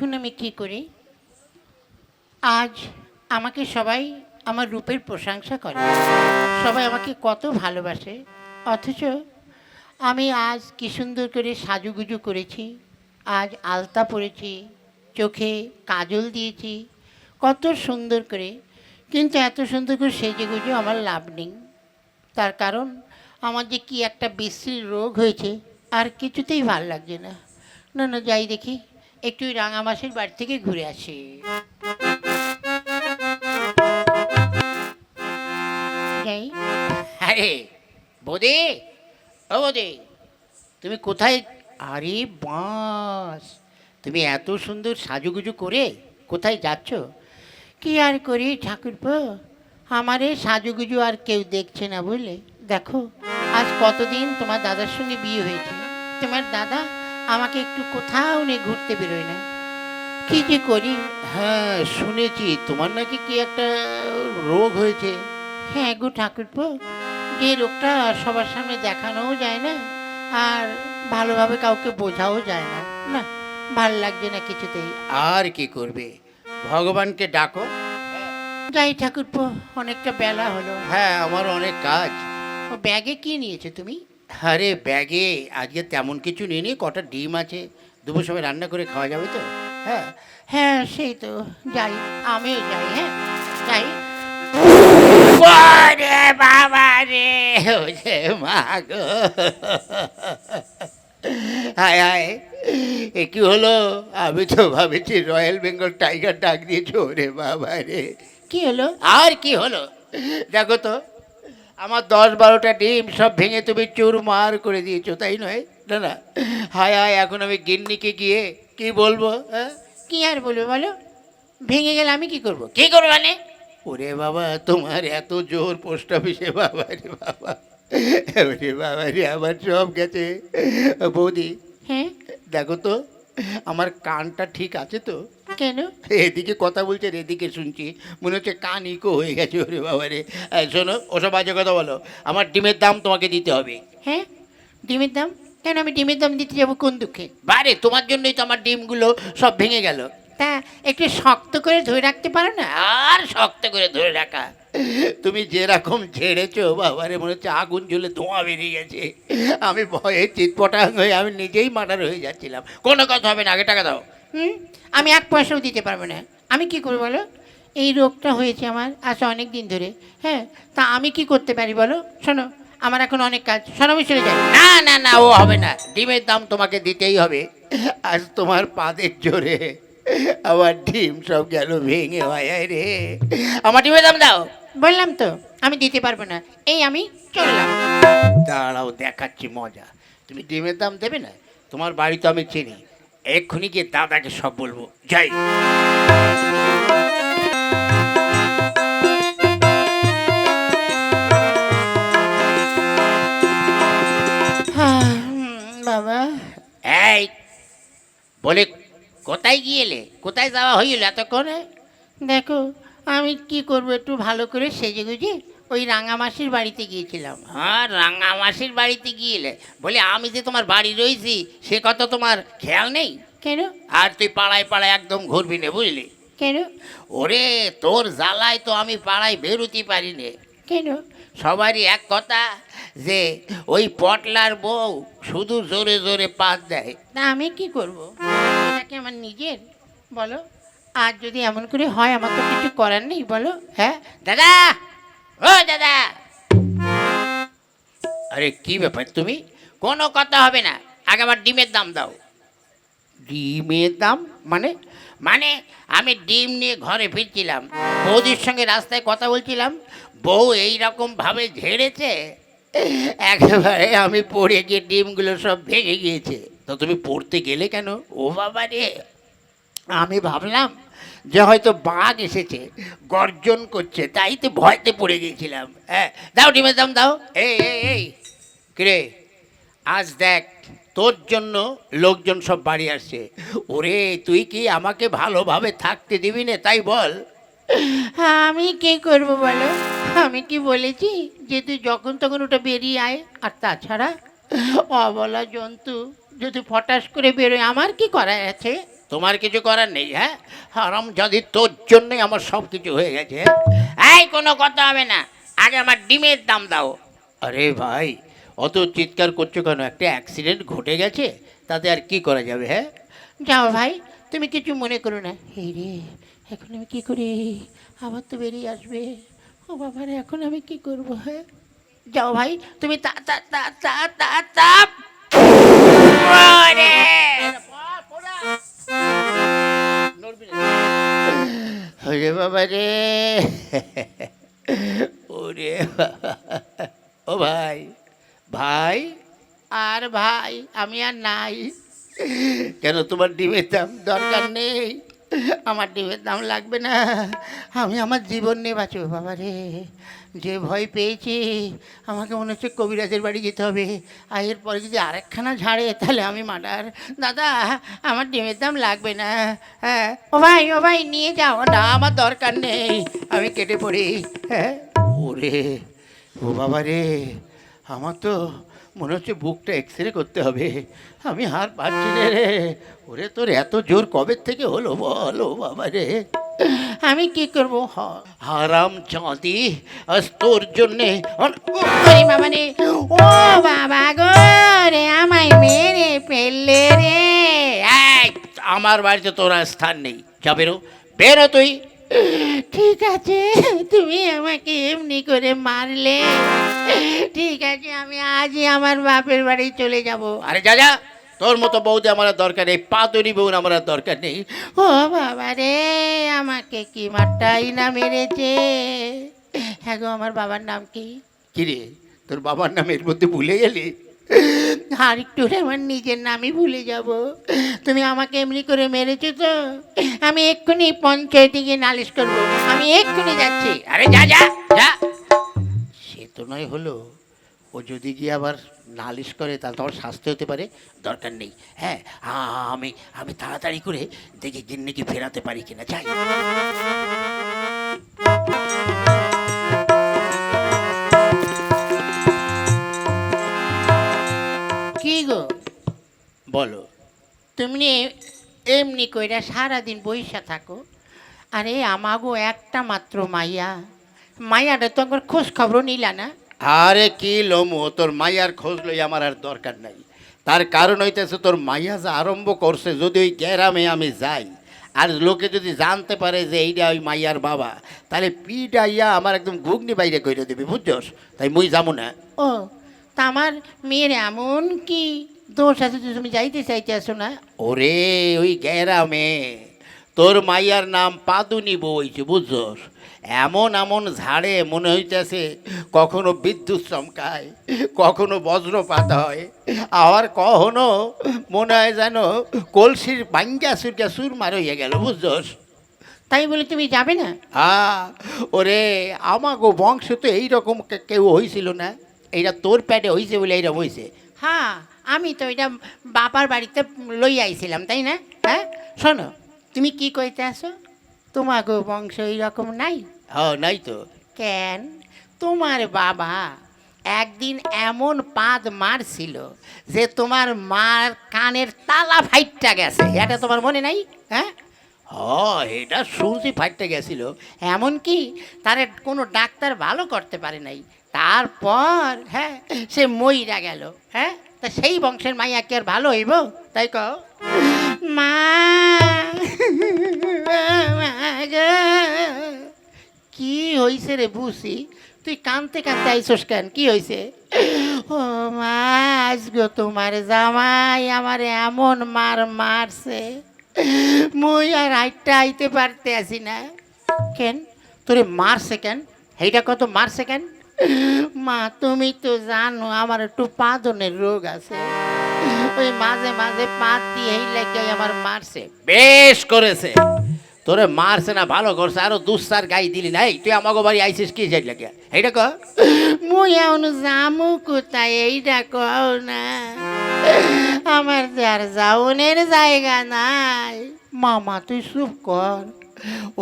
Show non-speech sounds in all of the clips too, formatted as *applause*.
দেখুন আমি কি করি? আজ আমাকে সবাই আমার রূপের প্রশংসা করে। সবাই আমাকে কত ভালোবাসে। অথচ আমি আজ কি সুন্দর করে সাজুগুজু করেছি। আজ আলতা পরেছি, চোখে কাজল দিয়েছি। কত সুন্দর করে। কিন্তু এত সুন্দর করে সেজে গুজে আমার লাভ নেই। তার কারণ আমার যে কি একটা বিশ্রীর রোগ হয়েছে, আর কিছুতেই ভালো লাগছে না। না না, যাই দেখি। একটু রাঙামাসির বাড়ি থেকে ঘুরে আসি। আরে বোদে ও বোদে তুমি কোথায়? আরে বাস তুমি এত সুন্দর সাজুগুজু করে কোথায় যাচ্ছ? কি আর করি ঠাকুরপো? আমার এই সাজুগুজু আর কেউ দেখছে না বুঝলে দেখো আজ কতদিন তোমার দাদার সঙ্গে বিয়ে হয়েছে? তোমার দাদা আমাকে একটু কোথাও নিয়ে ঘুরতে বেরোয় না। কি যে করি? হ্যাঁ শুনেছি। তোমার নাকি কি একটা রোগ হয়েছে? হ্যাঁ গো ঠাকুরপো যে রোগটা সবার সামনে দেখানোও যায় না আর ভালোভাবে কাউকে বোঝাও যায় না। না ভালো লাগছে না কিছুতেই। আর কি করবে? ভগবানকে ডাকো। যাই ঠাকুরপো অনেকটা বেলা হলো। হ্যাঁ আমার অনেক কাজ। ও ব্যাগে কি নিয়েছো তুমি? আরে ব্যাগে আজকে তেমন কিছু নিয়ে নি কটা ডিম আছে দুপুর সময় রান্না করে খাওয়া যাবে তো? হ্যাঁ হ্যাঁ সেই তো যাই আমিও যাই হ্যাঁ যাই। ওরে বাবা রে ওরে মা গো। হায় হায় এ কি হলো? আমি তো ভাবেছি রয়্যাল বেঙ্গল টাইগার ডাক দিয়েছ ওরে বাবা রে। কি হলো? আর কি হলো? দেখো তো আমার দশ বারোটা ডিম সব ভেঙে তুমি চুরমার করে দিয়েছ তাই নয়? না না হায় হায় এখন আমি গিন্নিকে গিয়ে কি বলব হ্যাঁ? কি আর বলব বলো? ভেঙে গেলে আমি কি করব? কি করব মানে? ওরে বাবা তোমার এত জোর পোস্ট অফিসে বাবা রে বাবা। ওরে বাবা রে আমার সব গেছে। বৌদি হ্যাঁ? দেখো তো আমার কানটা ঠিক আছে তো? কেন? এদিকে কথা বলছে এদিকে শুনছি। মনে হচ্ছে কান ইকো হয়ে গেছে ওরে বাবা রে। শোনো ওসব বাজে কথা বলো। আমার ডিমের দাম তোমাকে দিতে হবে। হ্যাঁ? ডিমের দাম? কেন আমি ডিমের দাম দিতে যাব কোন দুঃখে? বারে তোমার জন্যই তো আমার ডিমগুলো সব ভেঙে গেল। তা একটু শক্ত করে ধরে রাখতে পারো না? আর শক্ত করে ধরে রাখা। তুমি যেরকম ঝেড়েছো বাবারে মনে হচ্ছে আগুন জ্বলে ধোঁয়া বেরিয়ে গেছে আমি ভয়ে চিৎপটাং হয়ে আমি নিজেই মার্ডার হয়ে যাচ্ছিলাম। কোনো কথা হবে না আগে টাকা দাও। হুম? আমি এক পয়সাও দিতে পারব না। আমি কি করব বলো? এই রোগটা হয়েছে আমার আজ অনেক দিন ধরে। হ্যাঁ তা আমি কি করতে পারি বলো? শোনো আমার এখন অনেক কাজ। শোনো আমি চলে যাই। না না না ও হবে না। ডিমের দাম তোমাকে দিতেই হবে। আজ তোমার পাদের জোরে আমার ডিম সব গেল ভেঙে হয় রে। আমার ডিমের দাম দাও। বললাম তো আমি দিতে পারব না। এই আমি চললাম। দাঁড়াও দেখাচ্ছি মজা। তুমি ডিমের দাম দেবে না? তোমার বাড়ি তো আমি চিনি। এক্ষুনি গিয়ে দাদাকে সব বলব। যাই। হ্যাঁ, বাবা। এই বলে কোথায় গিয়েলে কোথায় যাওয়া হইল এতক্ষণে? দেখো আমি কি করব একটু ভালো করে সেজে গুজে ওই রাঙামাসির বাড়িতে গিয়েছিলাম। হ্যাঁ রাঙামাসির বাড়িতে গিয়েলে? বলে আমি যে তোমার বাড়ি রয়েছি সে কথা তোমার খেয়াল নেই? কেন? আর তুই পাড়ায় পাড়ায় একদম ঘুরবি না বুঝলি? কেন? ওরে তোর জ্বালায় তো আমি পাড়ায় বেরোতে পারি নে কেন? সবারই এক কথা যে ওই পটলার বউ শুধু জোরে জোরে পাত দেয়। তা আমি কি করব? এটা কি আমার নিজের বলো? আর যদি এমন করে হয় আমার তো কিছু করার নেই, বলো হ্যাঁ? দাদা! ও, দাদা! আরে, কি ব্যাপার তুমি? কোনো কথা হবে না। আগে আমার ডিমের দাম দাও। ডিমের দাম? মানে? মানে আমি ডিম নিয়ে ঘরে ফিরছিলাম, বৌদির সঙ্গে রাস্তায় কথা বলছিলাম, বউ এই ভাবে ঝেড়েছে, একেবারে আমি পড়ে গিয়ে ডিমগুলো সব ভেঙে গিয়েছে। তো তুমি পড়তে গেলে কেন? ও বাবা রে! আমি ভাবলাম যে হয়তো বাঘ এসেছে, গর্জন করছে, তাই তো ভয়তে পড়ে গিয়েছিলাম। হ্যাঁ দাও ডিমের দাম দাও। এই এই এই, কিরে, আজ দেখ, তোর জন্য লোকজন সব বাড়ি আসছে। ওরে, তুই কি আমাকে ভালোভাবে থাকতে দিবি না, তাই বল। হ্যাঁ আমি কি করব বলো? আমি কি বলেছি যে তুই যখন তখন ওটা বেরিয়ে আয়, আর তাছাড়া অবলা জন্তু যদি ফটাস করে বেরোয়, আমার কি করার আছে? তোমার কিছু করার নেই হ্যাঁ হারাম যদি তোর জন্যই আমার সব কিছু হয়ে গেছে হ্যাঁ? এই কোনো কথা হবে না আগে আমার ডিমের দাম দাও আরে ভাই অত চিৎকার করছ কেন একটা অ্যাক্সিডেন্ট ঘটে গেছে তাতে আর কি করা যাবে হ্যাঁ যাও ভাই তুমি কিছু মনে করো না এই রে এখন আমি কি করি আবার তো বেরিয়ে আসবে ও বাবা রে এখন আমি কি করব হ্যাঁ যাও ভাই তুমি তা তা তা তা তা তা ওরে! বাবা রে। ওরে ও ভাই ভাই আর ভাই, আমি আর নাই। কেন তোমার ডিমের দাম দরকার নেই? আমার ডিমের দাম লাগবে না। আমি আমার জীবন নিয়ে বাঁচবো বাবা রে। যে ভয় পেয়েছি, আমাকে মনে হচ্ছে কবিরাজের বাড়ি যেতে হবে। আর এরপরে যদি আরেকখানা ঝাড়ে, তাহলে আমি মার্ডার। দাদা, আমার ডিমের দাম লাগবে না। হ্যাঁ ও ভাই ও ভাই, নিয়ে যাও। না, আমার দরকার নেই। আমি কেটে পড়ি। হ্যাঁ ওরে, ও বাবা রে, আমার তো মনে হচ্ছে বুকটা এক্স রে করতে হবে। আমি হার পাচ্ছি রে। ওরে, তোর এত জোর কবে থেকে হলো বল, ও বাবা রে। আমি কি করব? হ- হারাম চাঁদি আজ তোর জন্যে ওরে বাবা রে ও বাবা গো রে আমায় মেরে ফেললে রে। আমার বাড়িতে তোর আর স্থান নেই। যা বেরো। বেরো তুই। ঠিক আছে তুমি আমাকে এমনি করে মারলে। ঠিক আছে আমি আজই আমার বাপের বাড়ি চলে যাব। আরে যা যা। তোর মতো বৌদি আমার দরকার নেই পাতুরি বউ আমার দরকার নেই। ও বাবা রে আমাকে কি মারটাই না মেরেছে? হ্যাঁ গো আমার বাবার নাম কি? কিরে তোর বাবার নাম এর মধ্যে ভুলে গেলি? আর একটু আমার নিজের নামই ভুলে যাব। তুমি আমাকে এমনি করে মেরেছো তো? আমি এক্ষুনি পঞ্চায়েতে গিয়ে নালিশ করব। আমি এক্ষুনি যাচ্ছি। আরে যা যা যা। সে তো নয় হলো। ও যদি গিয়ে আবার নালিশ করে তাহলে তোমার শাস্তি হতে পারে দরকার নেই। হ্যাঁ আ- আমি আমি তাড়াতাড়ি করে দেখি গিন্নিকে ফেরাতে পারি কিনা যাই। কি গো? বলো। তুমি এমনি কইরা সারাদিন বইসা থাকো। আরে আমাগো একটা মাত্র মাইয়া। মাইয়াটা তো একবার খোঁজ খবর নিলা না। আরে কি লোমো তোর মাইয়ার খোঁজ লই আমার আর দরকার নাই। তার কারণ হইতেছে তোর মাইয়া যা আরম্ভ করছে যদি ওই গ্যারামে আমি যাই আর লোকে যদি জানতে পারে যে এইটা ওই মাইয়ার বাবা তাহলে পিডাইয়া আমার একদম ঘুগনি বাইরে করে দেবে বুঝছস? তাই মুই যাব না। ও তা আমার মেয়ের এমন কি দোষ আছে যে তুমি যাইতে চাইতে আসো না? ওরে ওই গ্যারামে তোর মাইয়ার নাম পাদুনি বইছে বুঝছস? এমন এমন ঝাড়ে মনে হইতেছে কখনো বিদ্যুৎ চমকায় কখনো বজ্রপাত হয়। আবার কখনো মনে হয় যেন কলসির বাঙ্গা সুরকা সুর মার হইয়া গেল বুঝছস? তাই বলে তুমি যাবে না? আ ওরে আমাগো বংশ তো এইরকম কেউ হয়েছিল না। এইটা তোর প্যাটে হয়েছে বলে এইরকম হয়েছে হ্যাঁ আমি তো এটা বাবার বাড়িতে লই আইছিলাম তাই না? হ্যাঁ? শোনো তুমি কি কইতে আসো? তোমাকে বংশ এইরকম নাই? হ্যাঁ নাই তো। কেন? তোমার বাবা একদিন এমন পাদ মারছিল যে তোমার মার কানের তালা ফাইটটা গেছে। এটা তোমার মনে নাই? হ্যাঁ? হ এটা শুনছি ফাইটটা গেছিল। এমনকি তারে কোনো ডাক্তার ভালো করতে পারে নাই। তারপর হ্যাঁ সে মইরা গেল। হ্যাঁ? তা সেই বংশের মাইয়া কি আর ভালো হইব? তাই কও। মা। কি হইছে রে বুসি? তুই কানতে কানতে আইসোস কেন? কি হইছে? ও মা আজগো তোমার জামাই আমার এমন মার মারছে। মুই আর আইটা আইতে পারতে আসি না। কেন? তোরে মারছে কেন? এইটা কত মারছে কেন? মা তুমি তো জানো আমার একটু পাদনের রোগ আছে। ওই মাঝে মাঝে পাত দিয়ে এই লাগে আমার মারছে। বেশ করেছে। তোরে মারছে না ভালো করছে। আরও দুসার গাই দিলি নাই তুই আমাকে বাড়ি আইসিস কি যাই লাগে? এইটা কর মুই এখন জামু কোথায়? এইটা কও না। আমার যে আর যাওনের জায়গা নাই। মামা তুই চুপ কর।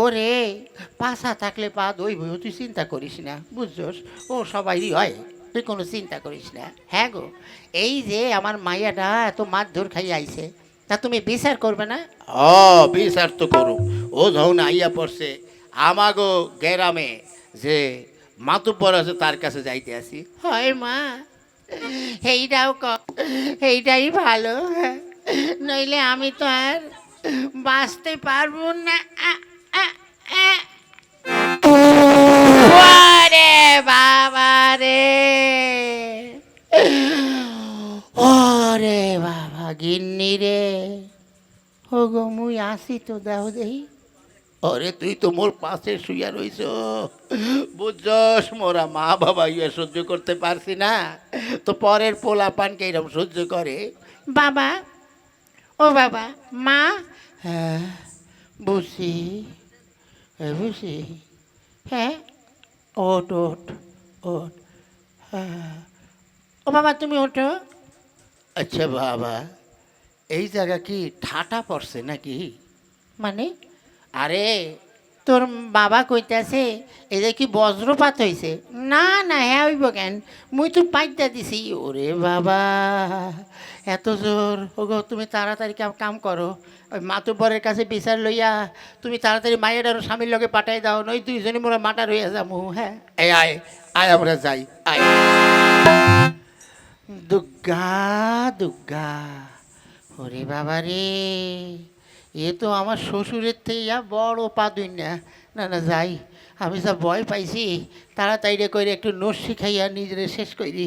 ওরে পাশা থাকলে পা দই তুই চিন্তা করিস না বুঝছস? ও সবাইরই হয়। তুই কোনো চিন্তা করিস না। হ্যাঁ গো এই যে আমার মাইয়াটা এত মারধর খাই আইছে তা তুমি বিচার করবে না? ও বিচার তো করুম ও যখন আইয়া পড়ছে আমাগো গ্রামে যে মাতুব্বর আছে তার কাছে যাইতে আসি। হয় মা এইটাও ক এইটাই ভালো। নইলে আমি তো আর বাঁচতে পারব না। গিন্নি রে। ও গো মুই আসি তো দাও দেহি অরে তুই তো মোর পাশে শুইয়া রইছ। বুঝছস মোরা মা বাবা ইয়া সহ্য করতে পারছি না। তো পরের পোলা পানকে এরকম সহ্য করে। বাবা ও বাবা মা। হ্যাঁ বুঝি হ্যাঁ বুঝি হ্যাঁ। ওট ওট ওট হ্যাঁ। ও বাবা তুমি ওঠো। আচ্ছা বাবা। এই জায়গা কি ঠাটা পড়ছে নাকি? মানে? আরে তোর বাবা কইতাছে এটা কি বজ্রপাত হয়েছে না না হ্যাঁ হইব কেন? মুই তো পাইতা দিছি। ওরে বাবা এত জোর। ওগো তুমি তাড়াতাড়ি কাম কাম করো। ওই মাতুব্বরের কাছে বিচার লইয়া তুমি তাড়াতাড়ি মায়ের আর স্বামীর লগে পাঠাই দাও নই দুইজনে মোরা মাটা রইয়া যামু হ্যাঁ? এই আয় আয় আমরা যাই আয়। দুগ্গা দুর্গা ওরে বাবা রে, এ তো আমার শ্বশুরের থেকে যা বড় পাদুই না না না যাই, আমি যা ভয় পাইছি, তাড়াতাড়ি করে একটু নস্যি খাইয়া নিজেরে শেষ করি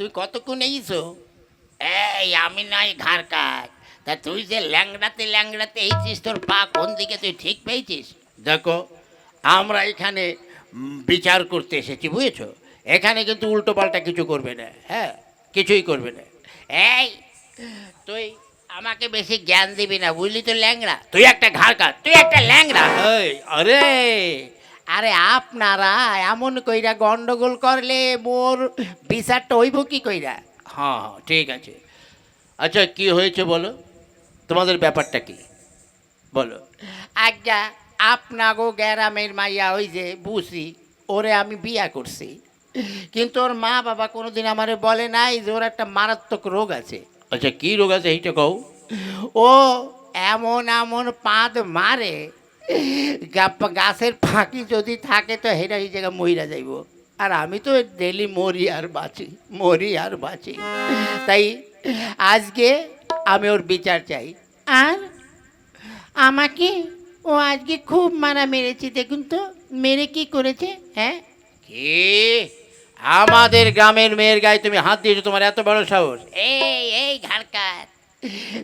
তুই কতক্ষণ এইছো এই আমি নাই ঘাড় কাজ তা তুই যে ল্যাংড়াতে ল্যাংড়াতে এইছিস তোর পা কোন দিকে তুই ঠিক পেয়েছিস? দেখো আমরা এখানে বিচার করতে এসেছি বুঝেছ? এখানে কিন্তু উল্টো পাল্টা কিছু করবে না হ্যাঁ? কিছুই করবে না। এই তুই আমাকে বেশি জ্ঞান দিবি না বুঝলি তো ল্যাংড়া? তুই একটা ঘাড় কাট তুই একটা ল্যাংড়া। এই আরে! আরে আপনারা এমন কইরা গন্ডগোল করলে মোর বিচারটা হইব কি কইরা? হ্যাঁ হ্যাঁ ঠিক আছে। আচ্ছা কি হয়েছে বলো? তোমাদের ব্যাপারটা কি? বলো। আজ্ঞা আপনাগো গ্যারামের মাইয়া ওই যে বুসি ওরে আমি বিয়া করছি। কিন্তু ওর মা বাবা কোনোদিন আমারে বলে নাই যে ওর একটা মারাত্মক রোগ আছে। আচ্ছা কি রোগ আছে এইটা কও। ও এমন এমন পাদ মারে গাছের ফাঁকি যদি থাকে তো হেরা এই জায়গায় মহিলা যাইব। আর আমি তো ডেলি মরি আর বাঁচি মরি আর বাঁচি। তাই আজকে আমি ওর বিচার চাই। আর আমাকে ও আজকে খুব মারা মেরেছে দেখুন তো মেরে কি করেছে হ্যাঁ? কি? আমাদের গ্রামের মেয়ের গায়ে তুমি হাত দিয়েছ তোমার এত বড় সাহস? এই এই ঘাড়কার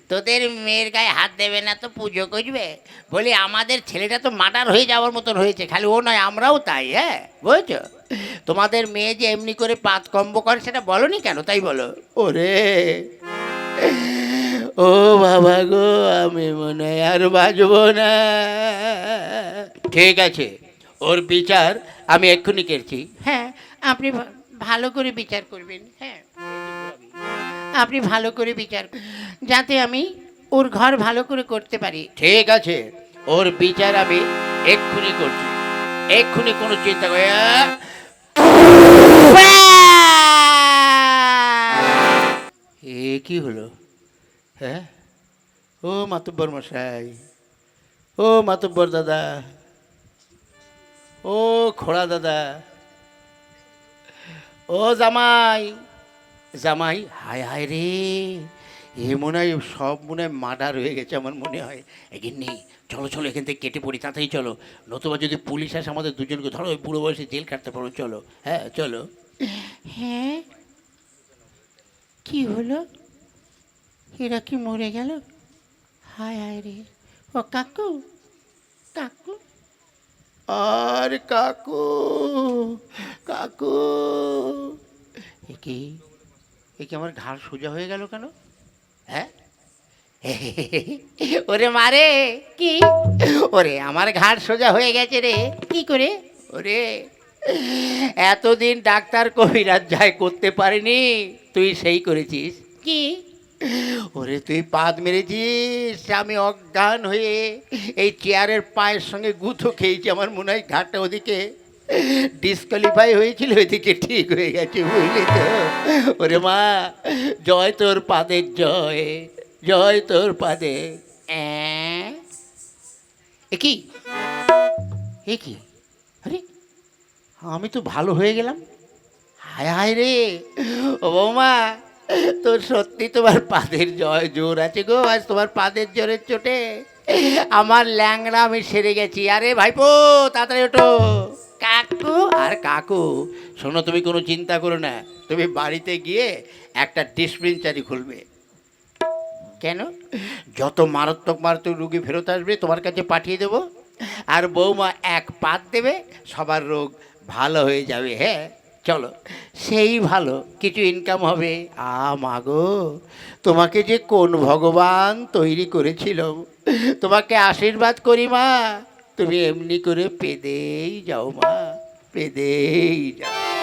তোদের মেয়ের গায়ে হাত দেবে না তো পুজো করবে? বলি আমাদের ছেলেটা তো মার্ডার হয়ে যাওয়ার মতন হয়েছে খালি ও নয় আমরাও তাই হ্যাঁ? বুঝছ? তোমাদের মেয়ে যে এমনি করে পাত কম্ব করে সেটা বলো বলনি কেন? তাই বলো। ওরে ও বাবা গো আমি মনে হয় আর বাঁচবো না। ঠিক আছে ওর বিচার আমি এক্ষুনি করছি। হ্যাঁ আপনি ভালো করে বিচার করবেন হ্যাঁ। আপনি ভালো করে বিচার যাতে আমি ওর ঘর ভালো করে করতে পারি। ঠিক আছে ওর বিচার আমি এক্ষুনি করছি। এক্ষুনি কোনো চিন্তা করে এ কি হলো? হ্যাঁ? ও মাতব্বর মশাই ও মাতব্বর দাদা ও খোড়া দাদা ও জামাই জামাই হায় হায় রে এ মনে হয় সব মনে হয় মার্ডার হয়ে গেছে আমার মনে হয়। এগিন নেই চলো চলো এখান থেকে কেটে পড়ি তাতেই চলো। নতুবা যদি পুলিশ আসে আমাদের দুজনকে ধরো ওই বুড়ো বয়সে জেল কাটতে পারো চলো। হ্যাঁ চলো। হ্যাঁ? কি হলো? এরা কি মরে গেল? হায় হায় রে। ও কাকু কাকু। আর কাকু কাকু। এ কি? এ কি আমার ঘাড় সোজা হয়ে গেল কেন? হ্যাঁ? *laughs* ওরে মারে কি? ওরে আমার ঘাড় সোজা হয়ে গেছে রে কি করে? ওরে এতদিন ডাক্তার কবিরাজ যাই করতে পারিনি তুই সেই করেছিস। কি? ওরে তুই পাদ মেরেছিস আমি অজ্ঞান হয়ে এই চেয়ারের পায়ের সঙ্গে গুঁথো খেয়েছি আমার মনে হয় ঘাটটা ওদিকে ডিসকোয়ালিফাই হয়েছিল ওইদিকে ঠিক হয়ে গেছে, বুঝলি তো? ওরে মা, জয় তোর পাদের জয় জয় তোর পাদে। কি? এ কি? আরে, আমি তো ভালো হয়ে গেলাম। হায় হায় রে। ও বৌমা, তোর সত্যি তোমার পাদের জয় জোর আছে গো, আজ তোমার পাদের জোরের চোটে। আমার ল্যাংড়া আমি সেরে গেছি। আরে ভাইপো তাড়াতাড়ি ওঠো। কাকু? আর কাকু শোনো তুমি কোনো চিন্তা করো না। তুমি বাড়িতে গিয়ে একটা ডিসপেন্সারি খুলবে। কেন? যত মারাত্মক মারাত্মক রুগী ফেরত আসবে তোমার কাছে পাঠিয়ে দেবো। আর বৌমা এক পাত দেবে সবার রোগ ভালো হয়ে যাবে হ্যাঁ? চলো। সেই ভালো কিছু ইনকাম হবে। আ মাগো তোমাকে যে কোন ভগবান তৈরি করেছিল। তোমাকে আশীর্বাদ করি মা। তুমি এমনি করে পেদেই যাও মা। পেদেই যাও।